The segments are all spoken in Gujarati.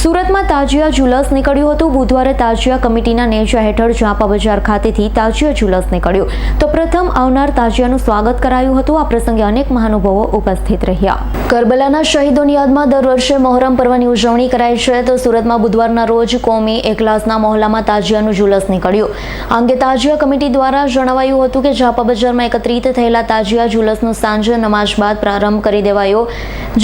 સુરતમાં તાજિયા જુલસ નીકળ્યું હતું. બુધવારે તાજિયા કમિટીના નેજા હેઠળ ઝાપા બજાર ખાતેથી તાજિયા જુલસ નીકળ્યું. તો પ્રથમ આવનાર તાજિયાનું સ્વાગત કરાયું હતું. આ પ્રસંગે અનેક મહાનુભાવો ઉપસ્થિત રહ્યા. કરબલાના શહીદોની યાદમાં દર વર્ષે મોહરમ પર્વની ઉજવણી કરાય છે. તો સુરતમાં બુધવારના રોજ કોમી એકલાસના મોહલ્લામાં તાજિયાનું જુલસ નીકળ્યું. આ અંગે તાજિયા કમિટી દ્વારા જણાવાયું હતું કે ઝાપા બજારમાં એકત્રિત થયેલા તાજિયા જુલસનું સાંજે નમાઝ બાદ પ્રારંભ કરી દેવાયો.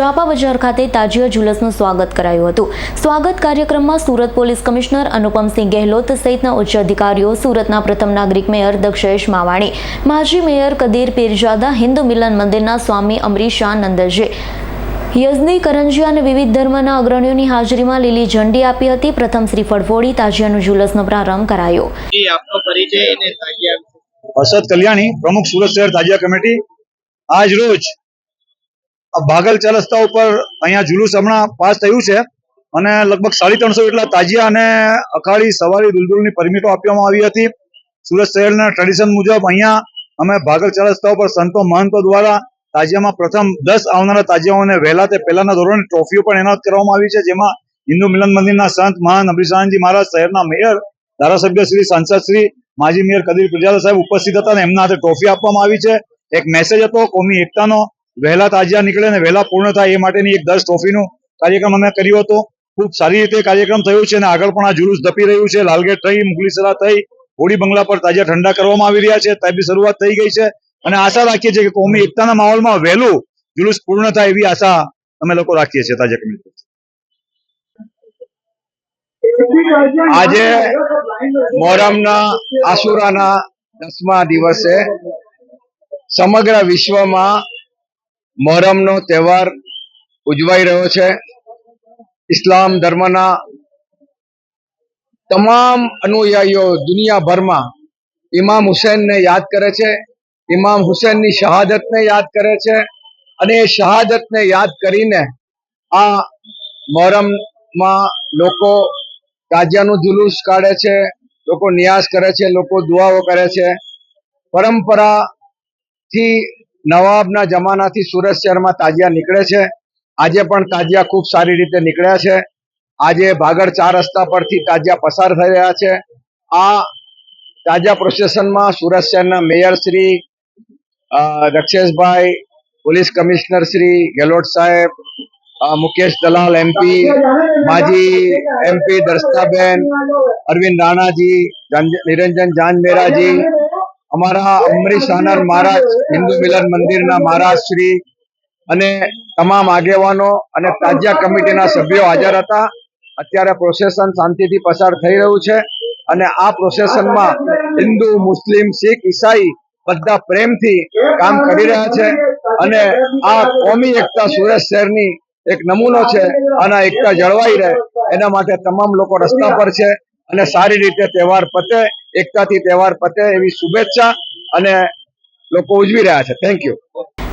ઝાપા બજાર ખાતે તાજિયા જુલસનું સ્વાગત કરાયું હતું. સ્વાગત કાર્યક્રમમાં સુરત પોલીસ કમિશનર અનુપમસિંહ ગેહલોત સહિતના ઉચ્ચ અધિકારીઓ સુરતના પ્રથમ નાગરિક મેયર દક્ષેશ માવાણી માજી મેયર કદીર પીરજાદા હિન્દુ મિલન મંદિરના સ્વામી અમરીશા નંદજી યઝદી કરંજિયા અને વિવિધ ધર્મના અગ્રણીઓની હાજરીમાં લીલી ઝંડી આપી હતી. પ્રથમ શ્રી ફળફોડી તાજિયાનું જુલસનો પ્રારંભ કરાયો. જી આપનો પરિચય અને તાજિયા. હર્ષદ કલ્યાણી પ્રમુખ સુરત શહેર તાજિયા કમિટી. આજ રોજ ભાગલ ચાર રસ્તા ઉપર અહીંયા જુલુસ હમણાં પાસ થયું છે. અને લગભગ સાડી ત્રણસો જેટલા તાજિયા અને અખાડી સવારી દુલદુલની પરમિટો આપવામાં આવી હતી. સુરત શહેરના ટ્રેડિશન મુજબ અહીંયા અમે ભાગલ ચાર રસ્તા ઉપર સંતો મહંતો દ્વારા તાજિયામાં પ્રથમ દસ આવનારા તાજિયાઓને વહેલા તે પહેલાના ધોરણે ટ્રોફીઓ પણ એનાયત કરવામાં આવી છે, જેમાં હિન્દુ મિલન મંદિરના સંત મહાન અભિશાનજી મહારાજ, શહેરના મેયર, ધારાસભ્ય શ્રી, સાંસદ શ્રી, માજી મેયર કદીર પુજારા સાહેબ ઉપસ્થિત હતા અને એમના હાથે ટ્રોફી આપવામાં આવી છે. એક મેસેજ હતો કોમી એકતાનો વહેલા તાજિયા નીકળે અને વહેલા પૂર્ણ થાય એ માટેની એક દસ ટ્રોફીનો કાર્યક્રમ અમે કર્યો હતો. ખૂબ સારી રીતે કાર્યક્રમ થયો છે અને આગળ પણ આ જુલુસ ધપી રહ્યું છે. લાલગેટ થઈ મુગલીસરા થઈ, હોળી બંગલા પર તાજા ઠંડા કરવામાં આવી રહ્યા છે. ત્યાં શરૂઆત થઈ ગઈ છે અને આશા રાખીએ છીએ કે કોમી એકતાના માહોલમાં વહેલું જુલુસ પૂર્ણ થાય એવી આશા અમે લોકો રાખીએ છીએ તાજા કમિટી આજે મોહરમના આસુરાના દસમા દિવસે સમગ્ર વિશ્વમાં મોહરમનો તહેવાર ઉજવાઈ રહ્યો છે. ઇસ્લામ ધર્મના તમામ અનુયાયીઓ દુનિયાભરમાં ઇમામ હુસેનને યાદ કરે છે, ઇમામ હુસેનની શહાદતને યાદ કરે છે અને એ શહાદતને યાદ કરીને આ મોહરમમાં લોકો તાજિયાનું જુલુસ કાઢે છે, લોકો નિયાસ કરે છે, લોકો દુઆઓ કરે છે. પરંપરાથી નવાબના જમાનાથી સુરત શહેરમાં તાજિયા નીકળે છે. આજે પણ તાજિયા ખૂબ સારી રીતે નીકળ્યા છે. આજે ભાગળ ચાર રસ્તા પરથી તાજિયા પસાર થઈ રહ્યા છે. આ તાજા પ્રોસેસનમાં સુરત શહેરના મેયર શ્રી અ, દક્ષેશભાઈ પોલીસ કમિશનર શ્રી ગેહલોત સાહેબ મુકેશ દલાલ એમપી માજી એમપી દર્શનાબેન અરવિંદ રાણાજી જાન- નિરંજન જાનમેરાજી અમારા અમરીશ આનંદ મહારાજ હિન્દુ મિલન મંદિરના મહારાજ શ્રી અને તમામ આગેવાનો અને તાજિયા કમિટીના સભ્યો હાજર હતા. અત્યારે પ્રોસેસન શાંતિથી પસાર થઈ રહ્યું છે અને આ પ્રોસેસનમાં હિન્દુ, મુસ્લિમ, શીખ, ઈસાઈ બધા પ્રેમથી કામ કરી રહ્યા છે અને આ કોમી એકતા સુરત શહેરની એક નમૂનો છે અને એકતા જળવાઈ રહે, એના માટે તમામ લોકો રસ્તા પર છે અને સારી રીતે તહેવાર પતે, એકતાથી તહેવાર પતે એવી શુભેચ્છા અને લોકો ઉજવી રહ્યા છે. Thank you